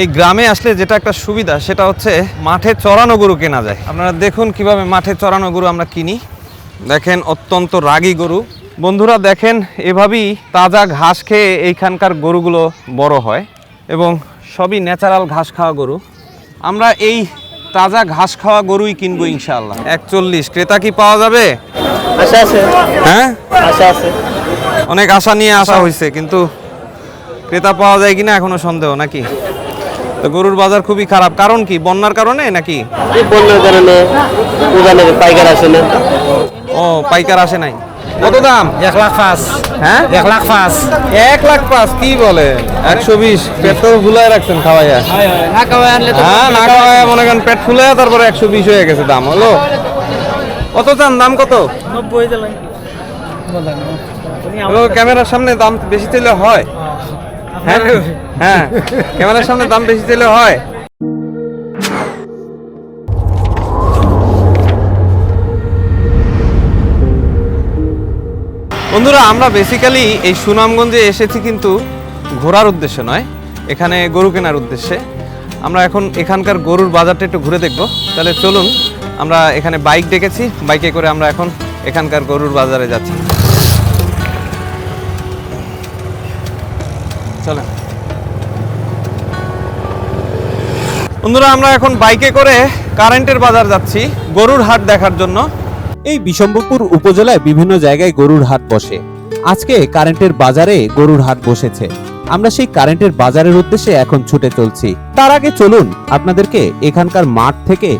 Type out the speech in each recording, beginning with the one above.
এই গ্রামে আসলে যেটা একটা সুবিধা সেটা হচ্ছে মাঠে চড়ানো গরু কেনা যায়। আপনারা দেখুন কীভাবে মাঠে চড়ানো গরু আমরা কিনি। দেখেন অত্যন্ত রাগী গরু। বন্ধুরা দেখেন এভাবেই তাজা ঘাস খেয়ে এইখানকার গরুগুলো বড় হয় এবং সবই ন্যাচারাল ঘাস খাওয়া গরু। আমরা এই তাজা ঘাস খাওয়া গরুই কিনবো ইনশাআল্লাহ। একচল্লিশ। ক্রেতা কি পাওয়া যাবে? হ্যাঁ? অনেক আশা নিয়ে আসা হয়েছে কিন্তু ক্রেতা পাওয়া যায় কিনা এখনও সন্দেহ নাকি? তো গরুর বাজার খুবই খারাপ। কারণ কি? বন্যার কারণে নাকি? বন্যার কারণে পাইকার আসে না। ও পাইকার আসে নাই। কত দাম? এক লাখ পাঁচ। হ্যাঁ? এক লাখ পাঁচ। এক লাখ পাঁচ কি বলে? একশো বিশ। পেট তো ভুলাই রাখছেন খাওয়াইয়া। না খাওয়াই আনলে হ্যাঁ না খাওয়াইয়া মনে করেন পেট ফুলে তারপরে একশো বিশ হয়ে গেছে দাম। হলো? কত চান? দাম কত? নব্বই ক্যামেরার সামনে দাম বেশি চাইলে হয়। হ্যাঁ? হ্যাঁ। ক্যামেরার সামনে দাম বেশি দিলে হয়। বন্ধুরা, আমরা বেসিক্যালি এই সুনামগঞ্জে এসেছি কিন্তু ঘোরার উদ্দেশ্যে নয়, এখানে গরু কেনার উদ্দেশ্যে। আমরা এখন এখানকার গরুর বাজারটা একটু ঘুরে দেখব। তাহলে চলুন, আমরা এখানে বাইক ডেকেছি বাইকে করে আমরা এখন এখানকার গরুর বাজারে যাচ্ছি। বন্ধুরা আমরা এখন বাইকে করে কারেন্টের বাজার যাচ্ছি গরুর হাট দেখার জন্য। এই বিশম্বরপুর উপজেলায় বিভিন্ন জায়গায় গরুর হাট বসে। আজকে কারেন্টের বাজারে গরুর হাট বসেছে। আমরা সেই কারেন্টের বাজারের উদ্দেশ্যে এখন ছুটে চলছি। তার আগে চলুন আপনাদেরকে এখানকার মাঠ থেকে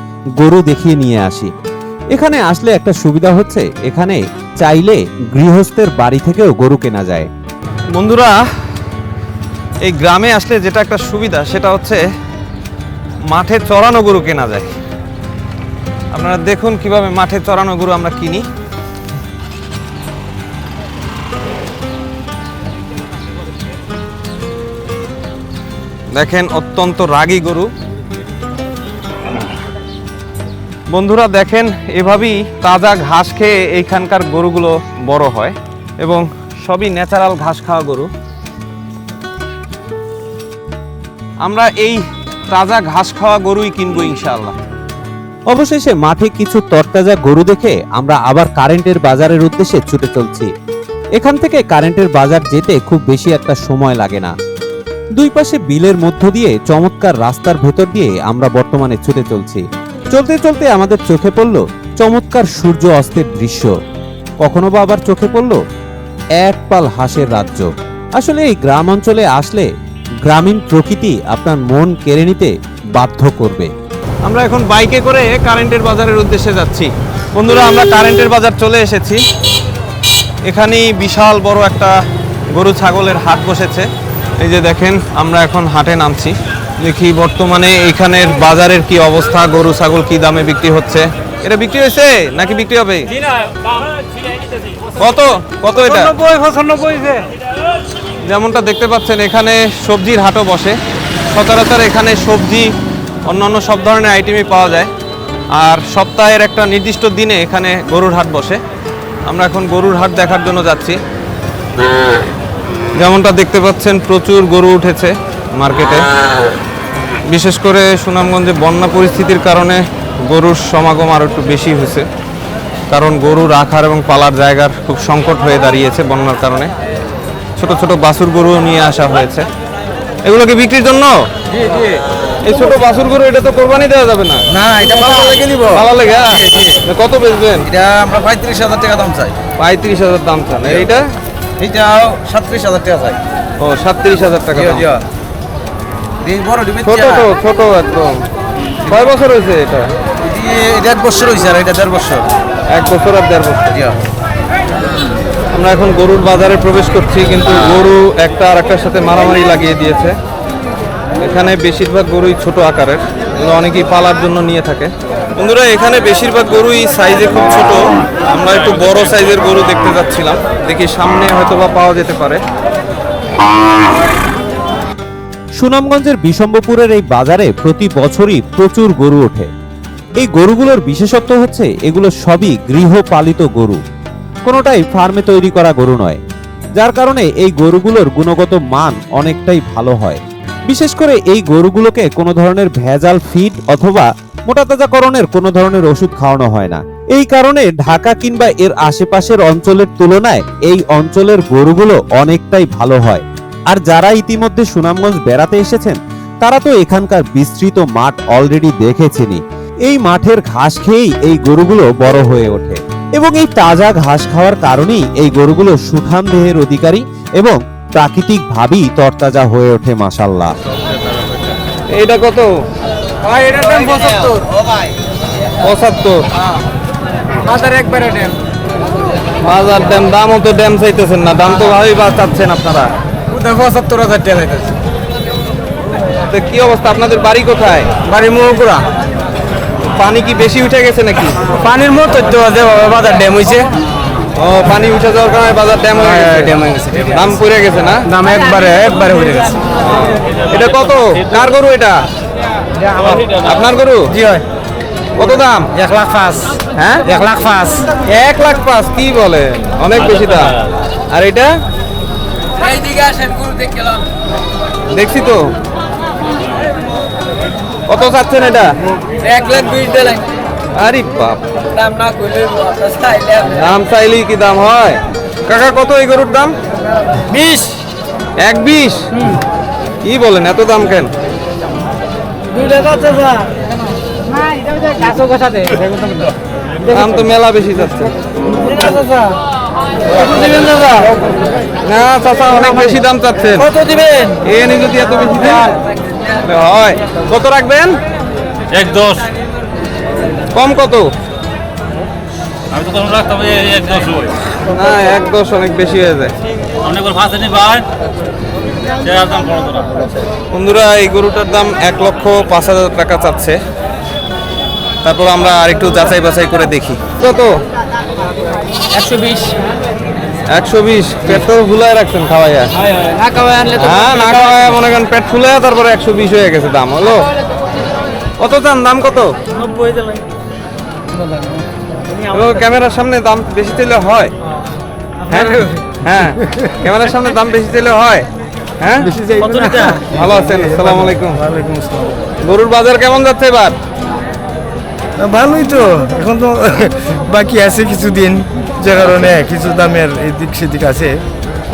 গরু দেখিয়ে নিয়ে আসি। এখানে আসলে একটা সুবিধা হচ্ছে এখানে চাইলে গৃহস্থের বাড়ি থেকেও গরু কেনা যায়। বন্ধুরা এই গ্রামে আসলে যেটা একটা সুবিধা সেটা হচ্ছে মাঠে চড়ানো গরু কেনা যায়। আপনারা দেখুন কীভাবে মাঠে চড়ানো গরু আমরা কিনি। দেখেন, অত্যন্ত রাগী গরু। বন্ধুরা দেখেন, এভাবেই তাজা ঘাস খেয়ে এইখানকার গরুগুলো বড় হয় এবং সবই ন্যাচারাল ঘাস খাওয়া গরু। আমরা এই তাজা ঘাস খাওয়া গরুই কিনবো ইনশাআল্লাহ। অবশেষে মাঠে কিছু তরতাজা গরু দেখে আমরা আবার কারেন্টের বাজারের উদ্দেশ্যে ছুটে চলছি। এখান থেকে কারেন্টের বাজার যেতে খুব বেশি একটা সময় লাগে না। দুই পাশে বিলের মধ্য দিয়ে চমৎকার রাস্তার ভেতর দিয়ে আমরা বর্তমানে ছুটে চলছি। চলতে চলতে আমাদের চোখে পড়ল চমৎকার সূর্য অস্তের দৃশ্য। কখনো বা আবার চোখে পড়ল এক পাল হাঁসের রাজ্য। আসলে এই গ্রাম অঞ্চলে আসলে গ্রামীণ প্রকৃতি আপনার মন কেড়ে নিতে বাধ্য করবে। আমরা এখন বাইকে করে কারেন্টের বাজারের উদ্দেশ্যে যাচ্ছি। বন্ধুরা আমরা কারেন্টের বাজার চলে এসেছি। এখানেই বিশাল বড় একটা গরু ছাগলের হাট বসেছে। এই যে দেখেন আমরা এখন হাটে নামছি। দেখি বর্তমানে এখানের বাজারের কি অবস্থা গরু ছাগল কি দামে বিক্রি হচ্ছে। এটা বিক্রি হয়েছে নাকি বিক্রি হবে? কত? কত এটা? যেমনটা দেখতে পাচ্ছেন, এখানে সবজির হাটও বসে। সচরাচর এখানে সবজি, অন্যান্য সব ধরনের আইটেমই পাওয়া যায়। আর সপ্তাহের একটা নির্দিষ্ট দিনে এখানে গরুর হাট বসে। আমরা এখন গরুর হাট দেখার জন্য যাচ্ছি। যেমনটা দেখতে পাচ্ছেন, প্রচুর গরু উঠেছে মার্কেটে। বিশেষ করে সুনামগঞ্জে বন্যা পরিস্থিতির কারণে গরুর সমাগম আরও একটু বেশি হয়েছে। কারণ গরু রাখার এবং পালার জায়গার খুব সংকট হয়ে দাঁড়িয়েছে বন্যার কারণে। ছোট ছোট বাছুর গরু নিয়ে আসা হয়েছে। এগুলো কি বিক্রির জন্য? এই ছোট বাছুর গরু এটা তো কোরবানি দেওয়া যাবে না? না এটা ভালো লেগে নিব। ভালো লাগে হ্যাঁ? কত বেচবেন? এটা আমরা পঁয়ত্রিশ হাজার টাকা দাম চাই। পঁয়ত্রিশ হাজার দাম চান। এইটা? এটাও সাতত্রিশ হাজার টাকা চাই। ও সাতত্রিশ হাজার টাকা ছোট তো ছোট একদম। কয় বছর হয়েছে এটা? এটা এক বছর হয়েছে আর এটা দেড় বছর। এক বছর আর দেড় বছর। আমরা এখন গরুর বাজারে প্রবেশ করছি, কিন্তু গরু একটা আর একটার সাথে মারামারি লাগিয়ে দিয়েছে। এখানে বেশিরভাগ গরুই ছোট আকারের, এগুলো অনেকেই পালার জন্য নিয়ে থাকে। বন্ধুরা, এখানে বেশিরভাগ গরুই সাইজে খুব ছোট। আমরা একটু বড় সাইজের গরু দেখতে যাচ্ছিলাম। দেখি সামনে হয়তো বা পাওয়া যেতে পারে। সুনামগঞ্জের বিশম্বপুরের এই বাজারে প্রতি বছরই প্রচুর গরু ওঠে। এই গরুগুলোর বিশেষত্ব হচ্ছে, এগুলো সবই গৃহপালিত গরু। কোনোটাই ফার্মে তৈরি করা গরু নয়, যার কারণে এই গরুগুলোর গুণগত মান অনেকটাই ভালো হয়। বিশেষ করে এই গরুগুলোকে কোনো ধরনের ভেজাল ফিড অথবা মোটাতাজাকরণের কোনো ধরনের ওষুধ খাওয়ানো হয় না। এই কারণে ঢাকা কিংবা এর আশেপাশের অঞ্চলের তুলনায় এই অঞ্চলের গরুগুলো অনেকটাই ভালো হয়। আর যারা ইতিমধ্যে সুনামগঞ্জ বেড়াতে এসেছেন, তারা তো এখানকার বিস্তৃত মাঠ অলরেডি দেখেছেনই। এই মাঠের ঘাস খেয়েই এই গরুগুলো বড় হয়ে ওঠে। এবং এই তাজা ঘাস খাওয়ার কারণেই এই গরুগুলো সুঠাম দেহের অধিকারী এবং প্রাকৃতিক ভাবেই তরতাজা হয়ে ওঠে মাসাল্লাহ এটা কত? ভাই এটার দাম পঁচাত্তর। পঁচাত্তর। হাজার একবারে ড্যাম বাজার দাম দামও তো ড্যাম চাইতেছেন না। দাম তো ভালোই বা চাচ্ছেন আপনারা। পঁচাত্তর হাজার টাকা কি অবস্থা? আপনাদের বাড়ি কোথায়? বাড়ি মুগুরা পানি কি বেশি উঠে গেছে নাকি? পানির মতো তো যেভাবে বাজার ড্যাম হয়েছে ও পানি উঠে যাওয়ার কারণে বাজার ড্যাম হয়ে হ্যাঁ, ড্যাম হয়ে গেছে, দাম পড়ে গেছে না? দাম একবারে একবারে হয়ে গেছে। এটা কত? কার গরু এটা? আপনার গরু? জি হয়। কত দাম? এক লাখ পাঁচ। হ্যাঁ? এক লাখ পাঁচ। এক লাখ পাঁচ কি বলে অনেক বেশি দাম। আর এটা? দেখছি তো। কত চাচ্ছেন এটা? এক লাখ বিশ দিলেন আরে বাপ। দাম না করলে দাম চাইলেই কি দাম হয়? কাকা কত এই গরুর দাম? বিশ। এক বিশ? কি বলেন এত দাম কেন? দাম তো মেলা বেশি যাচ্ছে না চাচা অনেক বেশি দাম চাচ্ছেন। কত দিবেন? এনে যদি এত বেশি দাম হয়। কত রাখবেন? এক দশ। কম কত? আমি তো কোনো রাখতাম এক দশ না এক দশ অনেক বেশি হয়ে যায়। আপনি একবার ফাঁসে নি ভাই বন্ধুরা এই গরুটার দাম এক লক্ষ পাঁচ হাজার টাকা চাচ্ছে। তারপর আমরা আরেকটু যাচাই বাছাই করে দেখি। কত? একশো বিশ। একশো বিশ পেট তো ভুলাই রাখছেন খাওয়াইয়া। না খাওয়াই আনলে তো হ্যাঁ না খাওয়াইয়া মনে করেন পেট ফুলে তারপরে একশো বিশ হয়ে গেছে দাম হলো? কত দাম দাম কত? নব্বই ক্যামেরার সামনে দাম বেশি দিলে হয়। হ্যাঁ? হ্যাঁ ক্যামেরার সামনে দাম বেশি দিলে হয়। হ্যাঁ? ভালো আছেন আসসালামু আলাইকুম। গরুর বাজার কেমন যাচ্ছে এবার? ভালোই তো। এখন তো বাকি আছে কিছু দিন যে কারণে কিছু দামের এদিক সেদিক আছে।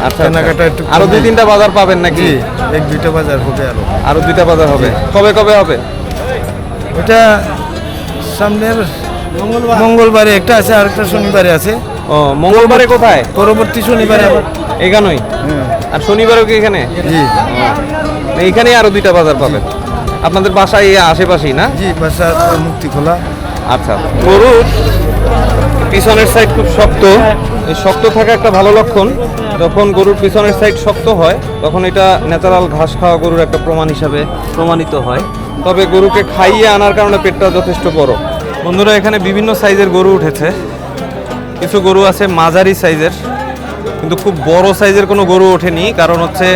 আচ্ছা কেনাকাটা একটু আরও দুই তিনটা বাজার পাবেন নাকি? এক দুইটা বাজার হবে আরও। আরও দুইটা বাজার হবে। কবে কবে হবে? এটা সামনের মঙ্গলবারে একটা আছে আর একটা শনিবারে আছে। ও মঙ্গলবারে কোথায়? পরবর্তী শনিবারে আবার। এখানেই? আর শনিবারও কি এখানে? জি। এইখানেই আরও দুইটা বাজার পাবেন। আপনাদের বাসায় এই আশেপাশেই না? জি বাসা মুক্তি খোলা আচ্ছা গরুর পিছনের সাইড খুব শক্ত। এই শক্ত থাকা একটা ভালো লক্ষণ। যখন গরুর পিছনের সাইড শক্ত হয়, তখন এটা ন্যাচারাল ঘাস খাওয়া গরুর একটা প্রমাণ হিসাবে প্রমাণিত হয়। তবে গরুকে খাইয়ে আনার কারণে পেটটা যথেষ্ট বড়। বন্ধুরা, এখানে বিভিন্ন সাইজের গরু উঠেছে। কিছু গরু আছে মাঝারি সাইজের কিন্তু খুব বড় সাইজের কোনো গরু ওঠেনি। কারণ হচ্ছে,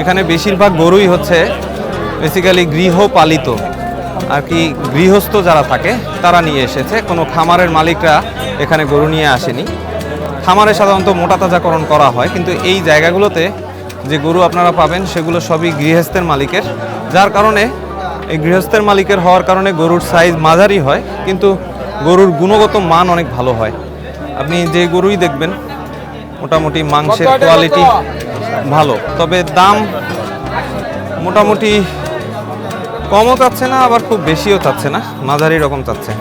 এখানে বেশিরভাগ গরুই হচ্ছে বেসিক্যালি গৃহপালিত। আর কি গৃহস্থ যারা থাকে তারা নিয়ে এসেছে। কোনো খামারের মালিকরা এখানে গরু নিয়ে আসেনি। খামারে সাধারণত মোটা তাজাকরণ করা হয় কিন্তু এই জায়গাগুলোতে যে গরু আপনারা পাবেন সেগুলো সবই গৃহস্থের মালিকের। যার কারণে এই গৃহস্থের মালিকের হওয়ার কারণে গরুর সাইজ মাঝারি হয় কিন্তু গরুর গুণগত মান অনেক ভালো হয়। আপনি যে গরুই দেখবেন মোটামুটি মাংসের কোয়ালিটি ভালো। তবে দাম মোটামুটি কমও চাচ্ছে না আবার খুব বেশিও চাচ্ছে না। মাঝারি রকম চাচ্ছে।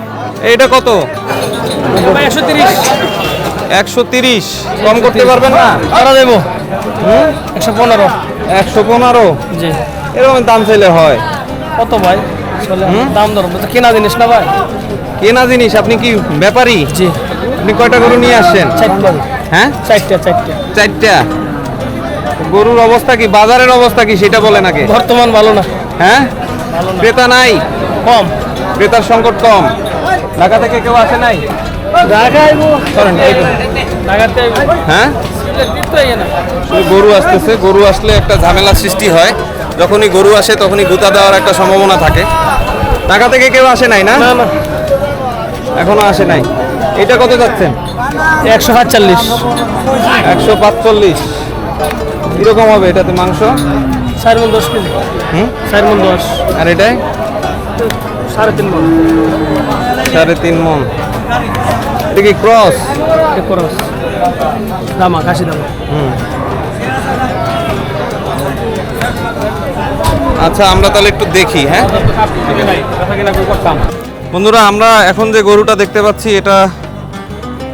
এইটা কত? একশো তিরিশ। একশো তিরিশ। কম করতে পারবেন না? আরও দেবো। একশো পনেরো। একশো পনেরো? জি। এরকম দাম চাইলে হয়। কত ভাই? দাম তো কেনা জিনিস না ভাই? কেনা জিনিস? আপনি কি ব্যাপারী? জি। আপনি কয়টা গরু নিয়ে আসছেন? হ্যাঁ? চারটা চারটা। চারটা? গরুর অবস্থা কি? বাজারের অবস্থা কি? সেটা বলেন আগে। বর্তমান ভালো না। হ্যাঁ? ক্রেতা নাই? কম। ক্রেতার সংকট কম। ঢাকা থেকে কেউ আসে নাই? হ্যাঁ? গরু আসতেছে। গরু আসলে একটা ঝামেলা সৃষ্টি হয়। যখনই গরু আসে তখনই গুতা দেওয়ার একটা সম্ভাবনা থাকে। ঢাকা থেকে কেউ আসে নাই না। এখনও আসে নাই। এটা কত যাচ্ছেন? একশো সাতচল্লিশ। একশো পাঁচচল্লিশ। কীরকম হবে এটাতে মাংস? চার মন দশ কেজি। হুম? চার মন দশ। আর এটাই? সাড়ে তিন মন। সাড়ে তিন মন। এটা কি ক্রস? দামা কাশি দামা আচ্ছা আমরা তাহলে একটু দেখি হ্যাঁ? বন্ধুরা আমরা এখন যে গরুটা দেখতে পাচ্ছি এটা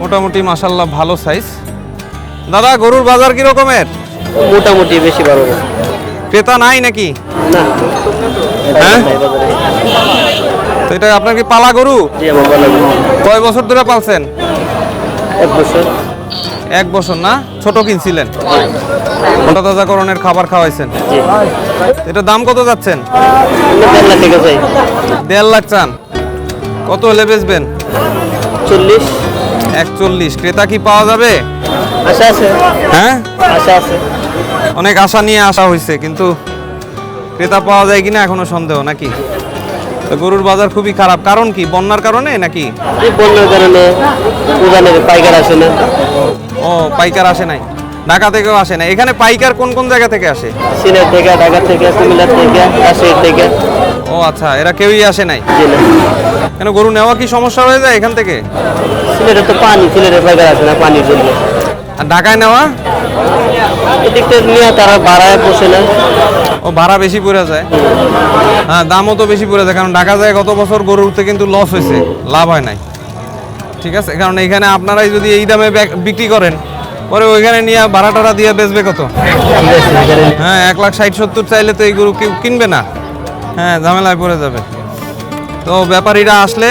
মোটামুটি মাসাল্লাহ ভালো সাইজ দাদা গরুর বাজার কি রকমের মোটামুটি বেশি বড় না ক্রেতা নাই নাকি? হ্যাঁ? তো এটা আপনার কি পালা গরু। কয় বছর ধরে পালছেন? এক বছর। এক বছর না? ছোট কিনছিলেন? মোটা তাজাকরণের খাবার খাওয়াইছেন? এটা দাম কত যাচ্ছেন? দেড় লাখ দেড় লাখ চান। কত হলে বেচবেন? চল্লিশ। একচল্লিশ। ক্রেতা কি পাওয়া যাবে? আশা আছে। হ্যাঁ? আশা আছে। অনেক আশা নিয়ে আসা হয়েছে কিন্তু ক্রেতা পাওয়া যায় কিনা এখনও সন্দেহ নাকি? তো গরুর বাজার খুবই খারাপ। কারণ কি? বন্যার কারণে নাকি? বন্যার কারণে পাইকার আসে না। ও পাইকার আসে নাই। ঢাকা থেকেও আসে না এখানে পাইকার কোন কোন জায়গা থেকে আসে? সিলেট থেকে ঢাকা থেকে কুমিল্লা থেকে রাজশাহী থেকে। ও আচ্ছা এরা কেউই আসে নাই? কেন গরু নেওয়া কি সমস্যা হয়ে যায় এখান থেকে? সিলেটে তো পানি সিলেটের পাইকার আসে না পানির জন্য। আর ঢাকায় নেওয়া? নিয়ে তারা ভাড়ায় বসে না ও ভাড়া বেশি পড়ে যায়? হ্যাঁ দামও তো বেশি পড়ে যায় কারণ ঢাকা যায় গত বছর গরুতে কিন্তু লস হয়েছে লাভ হয় নাই। ঠিক আছে কারণ এখানে আপনারাই যদি এই দামে বিক্রি করেন পরে ওইখানে নিয়ে ভাড়া টাড়া দিয়ে বেচবে কত? হ্যাঁ এক লাখ ষাট সত্তর চাইলে তো এই গরু কেউ কিনবে না। হ্যাঁ ঝামেলায় পড়ে যাবে। তো ব্যাপারীরা আসলে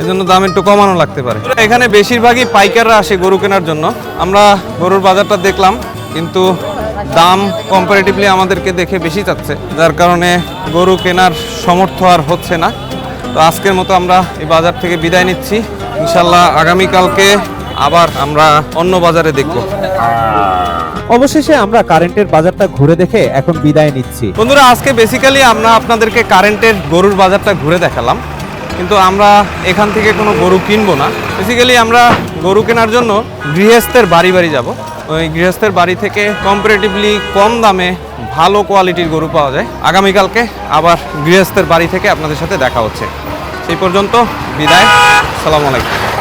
এই জন্য দাম একটু কমানো লাগতে পারে। এখানে বেশিরভাগই পাইকাররা আসে গরু কেনার জন্য। আমরা গরুর বাজারটা দেখলাম কিন্তু দাম কম্পারেটিভলি আমাদেরকে দেখে বেশি চাচ্ছে। যার কারণে গরু কেনার সমর্থ আর হচ্ছে না। তো আজকের মতো আমরা এই বাজার থেকে বিদায় নিচ্ছি। ইনশাল্লাহ আগামীকালকে আবার আমরা অন্য বাজারে দেখব। অবশেষে আমরা কারেন্টের বাজারটা ঘুরে দেখে এখন বিদায় নিচ্ছি। বন্ধুরা আজকে বেসিক্যালি আমরা আপনাদেরকে কারেন্টের গরুর বাজারটা ঘুরে দেখালাম। কিন্তু আমরা এখান থেকে কোনো গরু কিনবো না। বেসিক্যালি আমরা গরু কেনার জন্য গৃহস্থের বাড়ি বাড়ি যাব। ওই গৃহস্থের বাড়ি থেকে কম্পারেটিভলি কম দামে ভালো কোয়ালিটির গরু পাওয়া যায়। আগামীকালকে আবার গৃহস্থের বাড়ি থেকে আপনাদের সাথে দেখা হচ্ছে। সেই পর্যন্ত বিদায়। সালাম আলাইকুম।